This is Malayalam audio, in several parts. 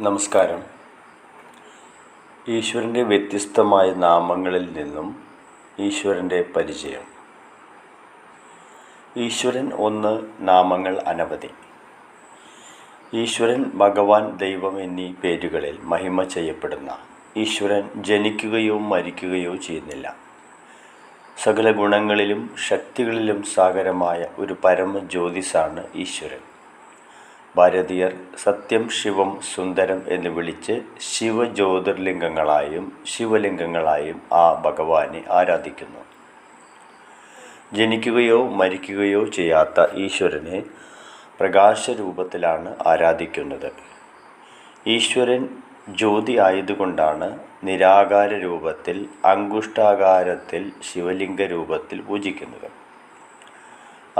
നമസ്കാരം. ഈശ്വരന്റെ വ്യത്യസ്തമായ നാമങ്ങളിൽ നിന്നും ഈശ്വരന്റെ പരിചയം. ഈശ്വരൻ ഒന്ന് നാമങ്ങൾ അനവധി. ഈശ്വരൻ ഭഗവാൻ ദൈവം എന്നീ പേരുകളിൽ മഹിമ ചെയ്യപ്പെടുന്ന ഈശ്വരൻ ജനിക്കുകയോ മരിക്കുകയോ ചെയ്യുന്നില്ല. സകല ഗുണങ്ങളിലും ശക്തികളിലും സാഗരമായ ഒരു പരമ ജ്യോതിസാണ് ഈശ്വരൻ. ഭാരതീയർ സത്യം ശിവം സുന്ദരം എന്ന് വിളിച്ച് ശിവജ്യോതിർലിംഗങ്ങളായും ശിവലിംഗങ്ങളായും ആ ഭഗവാനെ ആരാധിക്കുന്നു. ജനിക്കുകയോ മരിക്കുകയോ ചെയ്യാത്ത ഈശ്വരനെ പ്രകാശരൂപത്തിലാണ് ആരാധിക്കുന്നത്. ഈശ്വരൻ ജ്യോതി ആയതുകൊണ്ടാണ് നിരാകാര രൂപത്തിൽ അങ്കുഷ്ടാകാരത്തിൽ ശിവലിംഗ രൂപത്തിൽ പൂജിക്കുന്നത്.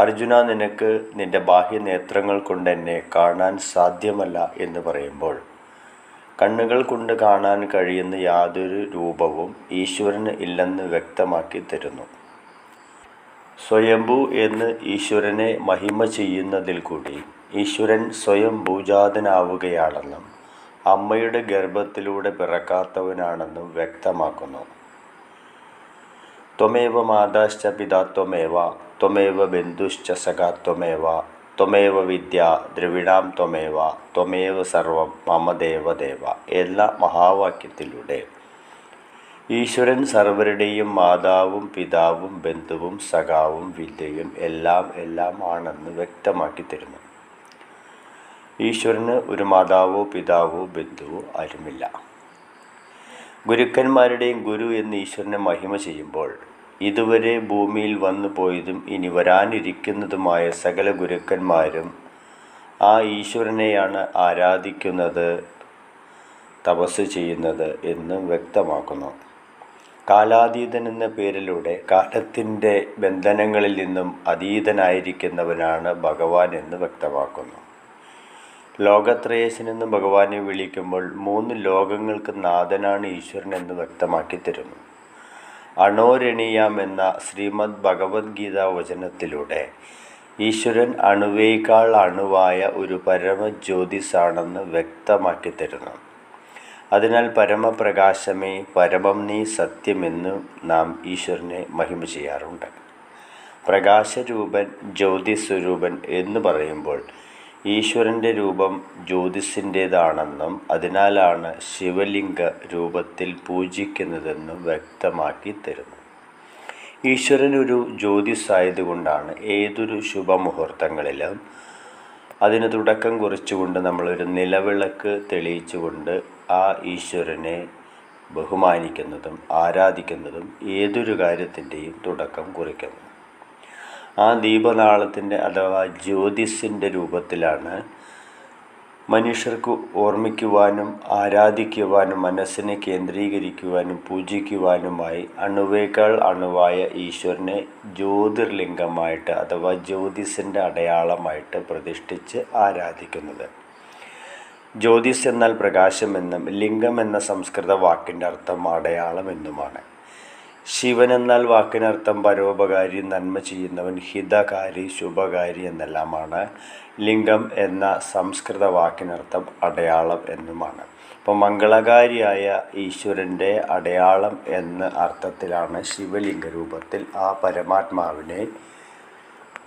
അർജുന നിനക്ക് നിന്റെ ബാഹ്യനേത്രങ്ങൾ കൊണ്ട് എന്നെ കാണാൻ സാധ്യമല്ല എന്ന് പറയുമ്പോൾ കണ്ണുകൾ കൊണ്ട് കാണാൻ കഴിയുന്ന യാതൊരു രൂപവും ഈശ്വരന് ഇല്ലെന്ന് വ്യക്തമാക്കി തരുന്നു. സ്വയംഭൂ എന്ന് ഈശ്വരനെ മഹിമ ചെയ്യുന്നതിൽ കൂടി ഈശ്വരൻ സ്വയം ഭൂജാതനാവുകയാണെന്നും അമ്മയുടെ ഗർഭത്തിലൂടെ പിറക്കാത്തവനാണെന്നും വ്യക്തമാക്കുന്നു. ത്വമേവ മാതാശ്ച പിതാ ത്വമേവ ബന്ധുശ്ച സഖ ത്വമേവ ത്വമേവ വിദ്യ ദ്രവിഡാം ത്വമേവ ത്വമേവ സർവം മമ ദേവദേവ എന്ന മഹാവാക്യത്തിലൂടെ. ഈശ്വരൻ സർവരുടെയും മാതാവും പിതാവും ബന്ധുവും സഖാവും വിദ്യയും എല്ലാം എല്ലാം ആണെന്ന് വ്യക്തമാക്കി തരുന്നു. ഈശ്വരന് ഒരു മാതാവോ പിതാവോ ബന്ധുവോ ആരുമില്ല. ഗുരുക്കന്മാരുടെയും ഗുരു എന്ന് ഈശ്വരനെ മഹിമ ചെയ്യുമ്പോൾ ഇതുവരെ ഭൂമിയിൽ വന്നു പോയതും ഇനി വരാനിരിക്കുന്നതുമായ സകല ഗുരുക്കന്മാരും ആ ഈശ്വരനെയാണ് ആരാധിക്കുന്നത് തപസ് ചെയ്യുന്നത് എന്നും വ്യക്തമാക്കുന്നു. കാലാതീതൻ എന്ന പേരിലൂടെ കാലത്തിന്റെ ബന്ധനങ്ങളിൽ നിന്നും അതീതനായിരിക്കുന്നവനാണ് ഭഗവാൻ എന്ന് വ്യക്തമാക്കുന്നു. ലോകത്രേയസിനെന്ന് ഭഗവാനെ വിളിക്കുമ്പോൾ മൂന്ന് ലോകങ്ങൾക്ക് നാഥനാണ് ഈശ്വരൻ എന്ന് വ്യക്തമാക്കി തരുന്നു അണോരണീയം എന്ന ശ്രീമദ് ഭഗവത്ഗീത വചനത്തിലൂടെ ഈശ്വരൻ അണുവേക്കാൾ അണുവായ ഒരു പരമജ്യോതിസാണെന്ന് വ്യക്തമാക്കി തരുന്നു അതിനാൽ പരമപ്രകാശമേ പരമം നീ സത്യമെന്നും നാം ഈശ്വരനെ മഹിമ ചെയ്യാറുണ്ട്. പ്രകാശരൂപൻ ജ്യോതിസ്വരൂപൻ എന്ന് പറയുമ്പോൾ ഈശ്വരന്റെ രൂപം ജ്യോതിസിന്റേതാണെന്നും അതിനാലാണ് ശിവലിംഗ രൂപത്തിൽ പൂജിക്കുന്നതെന്നും വ്യക്തമാക്കി തരുന്നു. ഈശ്വരൻ ഒരു ജ്യോതിസായതുകൊണ്ടാണ് ഏതൊരു ശുഭമുഹൂർത്തങ്ങളിലും അതിന് തുടക്കം കുറിച്ചുകൊണ്ട് നമ്മളൊരു നിലവിളക്ക് തെളിയിച്ചുകൊണ്ട് ആ ഈശ്വരനെ ബഹുമാനിക്കുന്നതും ആരാധിക്കുന്നതും ഏതൊരു കാര്യത്തിന്റെയും തുടക്കം കുറിക്കുന്നു ആ ദീപനാളത്തിന്റെ അഥവാ ജ്യോതിസിന്റെ രൂപത്തിലാണ് മനുഷ്യർക്ക് ഓർമ്മിക്കുവാനും ആരാധിക്കുവാനും മനസ്സിനെ കേന്ദ്രീകരിക്കുവാനും പൂജിക്കുവാനുമായി അണുവേക്കാൾ അണുവായ ഈശ്വരനെ ജ്യോതിർലിംഗമായിട്ട് അഥവാ ജ്യോതിസിന്റെ അടയാളമായിട്ട് പ്രതിഷ്ഠിച്ച് ആരാധിക്കുന്നത്. ജ്യോതിസ് എന്നാൽ പ്രകാശമെന്നും ലിംഗം എന്ന സംസ്കൃത വാക്കിന്റെ അർത്ഥം അടയാളം എന്നുമാണ്. ശിവൻ എന്നാൽ വാക്കിനർത്ഥം പരോപകാരി നന്മ ചെയ്യുന്നവൻ ഹിതകാരി ശുഭകാരി എന്നെല്ലാമാണ്. ലിംഗം എന്ന സംസ്കൃത വാക്കിനർത്ഥം അടയാളം എന്നുമാണ്. അപ്പോൾ മംഗളകാരിയായ ഈശ്വരന്റെ അടയാളം എന്ന അർത്ഥത്തിലാണ് ശിവലിംഗ രൂപത്തിൽ ആ പരമാത്മാവിനെ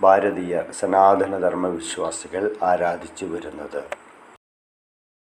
ഭാരതീയ സനാതനധർമ്മ വിശ്വാസികൾ ആരാധിച്ചു വരുന്നത്.